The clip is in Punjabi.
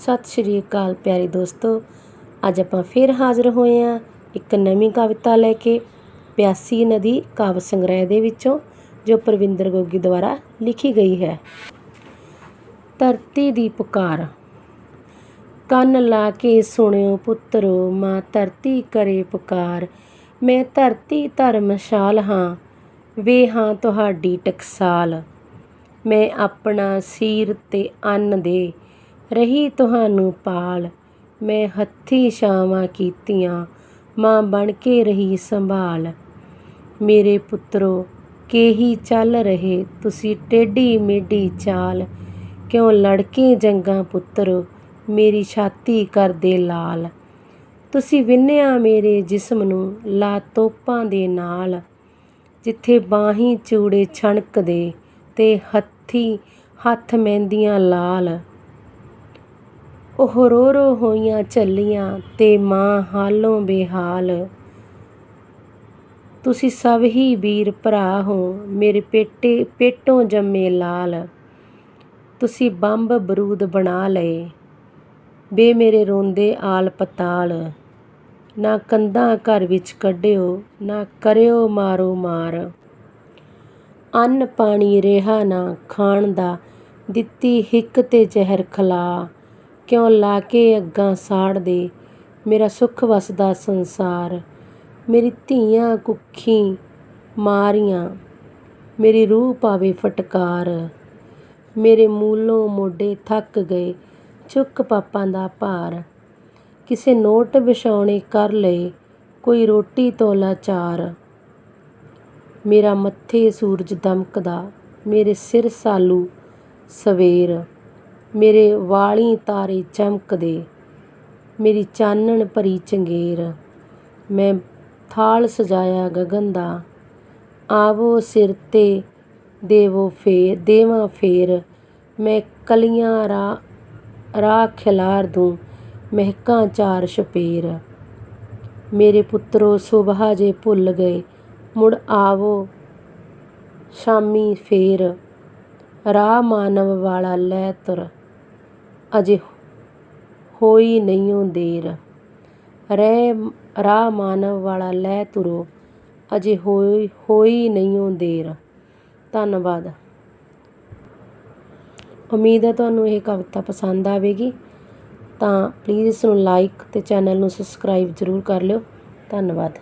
ਸਤਿ ਸ਼੍ਰੀ ਅਕਾਲ ਪਿਆਰੇ ਦੋਸਤੋ। ਅੱਜ ਆਪਾਂ ਫਿਰ ਹਾਜ਼ਰ ਹੋਏ ਹਾਂ ਇੱਕ ਨਵੀਂ ਕਵਿਤਾ ਲੈ ਕੇ ਪਿਆਸੀ ਨਦੀ ਕਾਵਿ ਸੰਗ੍ਰਹਿ ਦੇ ਵਿੱਚੋਂ, ਜੋ ਪ੍ਰਵਿੰਦਰ ਗੋਗੀ ਦੁਆਰਾ ਲਿਖੀ ਗਈ ਹੈ। ਧਰਤੀ ਦੀ ਪੁਕਾਰ। ਕੰਨ ਲਾ ਕੇ ਸੁਣਿਓ ਪੁੱਤਰੋ, ਮਾਂ ਧਰਤੀ ਕਰੇ ਪੁਕਾਰ। ਮੈਂ ਧਰਤੀ ਧਰਮਸ਼ਾਲ ਹਾਂ, ਵੇ ਹਾਂ ਤੁਹਾਡੀ ਟਕਸਾਲ। ਮੈਂ ਆਪਣਾ ਸੀਰ ਤੇ ਅੰਨ ਦੇ ਰਹੀ ਤੁਹਾਨੂੰ ਪਾਲ ਮੈਂ ਹੱਥੀਂ ਛਾਵਾਂ ਕੀਤੀਆਂ, ਮਾਂ ਬਣ ਕੇ ਰਹੀ ਸੰਭਾਲ। ਮੇਰੇ ਪੁੱਤਰੋ, ਕੇਹੀ ਚੱਲ ਰਹੇ ਤੁਸੀਂ ਟੇਢੀ ਮੇਢੀ ਚਾਲ। ਕਿਉਂ ਲੜਕੇ ਜੰਗਾਂ ਪੁੱਤਰੋ, ਮੇਰੀ ਛਾਤੀ ਕਰਦੇ ਲਾਲ। ਤੁਸੀਂ ਵਿੰਨਿਆ ਮੇਰੇ ਜਿਸਮ ਨੂੰ, ਲਾ ਤੋਪਾਂ ਦੇ ਨਾਲ। ਜਿੱਥੇ ਬਾਹੀਂ ਚੂੜੇ ਛਣਕਦੇ ਤੇ ਹੱਥੀ, ਹੱਥ ਮਹਿੰਦੀਆਂ ਲਾਲ। ਉਹ ਰੋ ਰੋ ਹੋਈਆਂ ਚੱਲੀਆਂ ਤੇ ਮਾਂ ਹਾਲੋਂ ਬੇਹਾਲ। ਤੁਸੀਂ ਸਭ ਹੀ ਵੀਰ ਭਰਾ ਹੋ, ਮੇਰੇ ਪੇਟੇ, ਪੇਟੋਂ ਜੰਮੇ ਲਾਲ। ਤੁਸੀਂ ਬੰਬ ਬਰੂਦ ਬਣਾ ਲਏ, ਬੇ ਮੇਰੇ ਰੋਂਦੇ ਆਲ ਪਤਾਲ। ਨਾ ਕੰਧਾਂ ਘਰ ਵਿੱਚ ਕੱਢਿਓ, ਨਾ ਕਰਿਓ ਮਾਰੋ ਮਾਰ। ਅੰਨ ਪਾਣੀ ਰਿਹਾ ਨਾ ਖਾਣ ਦਾ, ਦਿੱਤੀ ਹਿੱਕ ਤੇ ਜ਼ਹਿਰ ਖਲਾ। ਕਿਉਂ ਲਾ ਕੇ ਅੱਗਾਂ ਸਾੜ ਦੇ? ਮੇਰਾ ਸੁੱਖ ਵਸਦਾ ਸੰਸਾਰ। ਮੇਰੀ ਧੀਆਂ ਕੁੱਖੀ ਮਾਰੀਆਂ। ਮੇਰੀ ਰੂਹ ਪਾਵੇ ਫਟਕਾਰ। ਮੇਰੇ ਮੂਲੋਂ ਮੋਢੇ ਥੱਕ ਗਏ। ਚੁੱਕ ਪਾਪਾਂ ਦਾ ਭਾਰ। ਕਿਸੇ ਨੋਟ ਵਿਛਾਉਣੇ ਕਰ ਲਏ। ਕੋਈ ਰੋਟੀ ਤੋਂ ਲਾਚਾਰ। ਮੇਰਾ ਮੱਥੇ ਸੂਰਜ ਦਮਕਦਾ। ਮੇਰੇ ਸਿਰ ਸਾਲੂ ਸਵੇਰ। ਮੇਰੇ ਵਾਲੀ ਤਾਰੇ ਚਮਕਦੇ, ਮੇਰੀ ਚਾਨਣ ਭਰੀ ਚੰਗੇਰ। ਮੈਂ ਥਾਲ ਸਜਾਇਆ ਗਗਨ ਦਾ, ਆਵੋ ਸਿਰ ਤੇ ਦੇਵੋ ਫੇਰ, ਦੇਵਾਂ ਫੇਰ। ਮੈਂ ਕਲੀਆਂ ਰਾਹ ਰਾਹ ਖਿਲਾਰ ਦੂੰ, ਮਹਿਕਾਂ ਚਾਰ ਛਪੇਰ। ਮੇਰੇ ਪੁੱਤਰੋ ਸੁਬਹਾ ਜੇ ਭੁੱਲ ਗਏ, ਮੁੜ ਆਵੋ ਸ਼ਾਮੀ ਫੇਰ। ਰਾਹ ਮਾਨਵ ਵਾਲਾ ਲੈ ਤੁਰ ਅਜੇ ਹੋਈ ਨਹੀਂਓ ਦੇਰ। ਰਹਿ, ਰਾਹ ਮਾਨਵ ਵਾਲਾ ਲੈ ਤੁਰੋ, ਅਜੇ ਹੋਈ ਹੋਈ ਨਹੀਂਓ ਦੇਰ। ਧੰਨਵਾਦ। ਉਮੀਦ ਹੈ ਤੁਹਾਨੂੰ ਇਹ ਕਵਿਤਾ ਪਸੰਦ ਆਵੇਗੀ। ਤਾਂ ਪਲੀਜ਼ ਇਸ ਨੂੰ ਲਾਈਕ ਅਤੇ ਚੈਨਲ ਨੂੰ ਸਬਸਕ੍ਰਾਈਬ ਜ਼ਰੂਰ ਕਰ ਲਿਓ। ਧੰਨਵਾਦ।